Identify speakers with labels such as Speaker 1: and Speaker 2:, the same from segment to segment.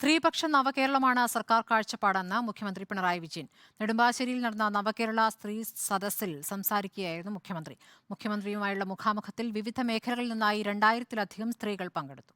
Speaker 1: സ്ത്രീപക്ഷ നവകേരളമാണ് സർക്കാർ കാഴ്ചപ്പാടെന്ന് മുഖ്യമന്ത്രി പിണറായി വിജയൻ. നെടുമ്പാശ്ശേരിയിൽ നടന്ന നവകേരള സ്ത്രീ സദസ്സിൽ സംസാരിക്കുകയായിരുന്നു മുഖ്യമന്ത്രി. മുഖ്യമന്ത്രിയുമായുള്ള മുഖാമുഖത്തിൽ വിവിധ മേഖലകളിൽ നിന്നായി രണ്ടായിരത്തിലധികം സ്ത്രീകൾ പങ്കെടുത്തു.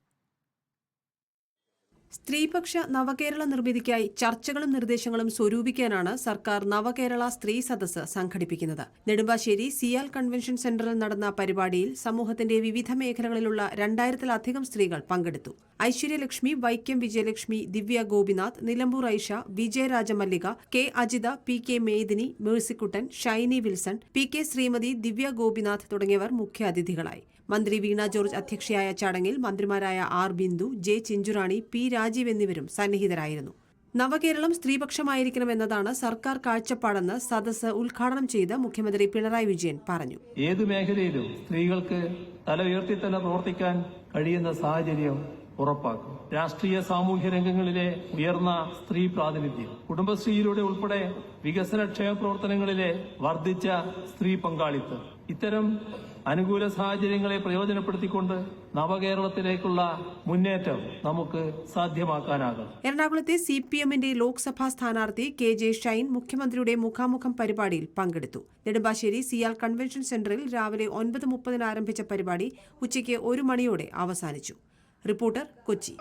Speaker 2: സ്ത്രീപക്ഷ നവകേരള നിർമ്മിതിക്കായി ചർച്ചകളും നിർദ്ദേശങ്ങളും സ്വരൂപിക്കാനാണ് സർക്കാർ നവകേരള സ്ത്രീ സദസ് സംഘടിപ്പിക്കുന്നത്. നെടുമ്പാശ്ശേരി സിയാൽ കൺവെൻഷൻ സെന്ററിൽ നടന്ന പരിപാടിയിൽ സമൂഹത്തിന്റെ വിവിധ മേഖലകളിലുള്ള രണ്ടായിരത്തിലധികം സ്ത്രീകൾ പങ്കെടുത്തു. Aishwaryalakshmi Vaikom Vijayalakshmi Divya Gopinath Nilambur Aisha Vijayarajamallika K Ajitha P K Medini Mercykuttan Shiny Wilson P K Sreemathi Divya Gopinath തുടങ്ങിയവർ മുഖ്യാതിഥികളായി. മന്ത്രി വീണ ജോർജ് അധ്യക്ഷയായ ചടങ്ങിൽ മന്ത്രിമാരായ R Bindu J Chinchurani P Rajeev എന്നിവരും സന്നിഹിതരായിരുന്നു. നവകേരളം സ്ത്രീപക്ഷമായിരിക്കണമെന്നതാണ് സർക്കാർ കാഴ്ചപ്പാടെന്ന് സദസ് ഉദ്ഘാടനം ചെയ്ത് മുഖ്യമന്ത്രി പിണറായി വിജയൻ പറഞ്ഞു.
Speaker 3: ഏത് മേഖലയിലും സ്ത്രീകൾക്ക് തല ഉയർത്തി തന്നെ പ്രവർത്തിക്കാൻ കഴിയുന്ന സാഹചര്യം ഉറപ്പാക്കും. രാഷ്ട്രീയ സാമൂഹ്യ രംഗങ്ങളിലെ ഉയർന്ന സ്ത്രീ പ്രാതിനിധ്യം. കുടുംബശ്രീയിലൂടെ ഉൾപ്പെടെ വികസന ക്ഷേമ പ്രവർത്തനങ്ങളിലെ വർദ്ധിച്ച സ്ത്രീ പങ്കാളിത്തം. ഇത്തരം അനുകൂല സാഹചര്യങ്ങളെ പ്രയോജനപ്പെടുത്തിക്കൊണ്ട് നവകേരളത്തിലേക്കുള്ള മുന്നേറ്റം നമുക്ക് സാധ്യമാക്കാനാകും.
Speaker 2: എറണാകുളത്തെ സി പി എമ്മിന്റെ ലോക്സഭാ സ്ഥാനാർത്ഥി കെ ജെ ഷൈൻ മുഖ്യമന്ത്രിയുടെ മുഖാമുഖം പരിപാടിയിൽ പങ്കെടുത്തു. നെടുമ്പാശ്ശേരി സിയാൽ കൺവെൻഷൻ സെന്ററിൽ രാവിലെ ഒൻപത് മുപ്പതിന് ആരംഭിച്ച പരിപാടി ഉച്ചയ്ക്ക് ഒരു മണിയോടെ അവസാനിച്ചു. റിപ്പോർട്ടർ കൊച്ചി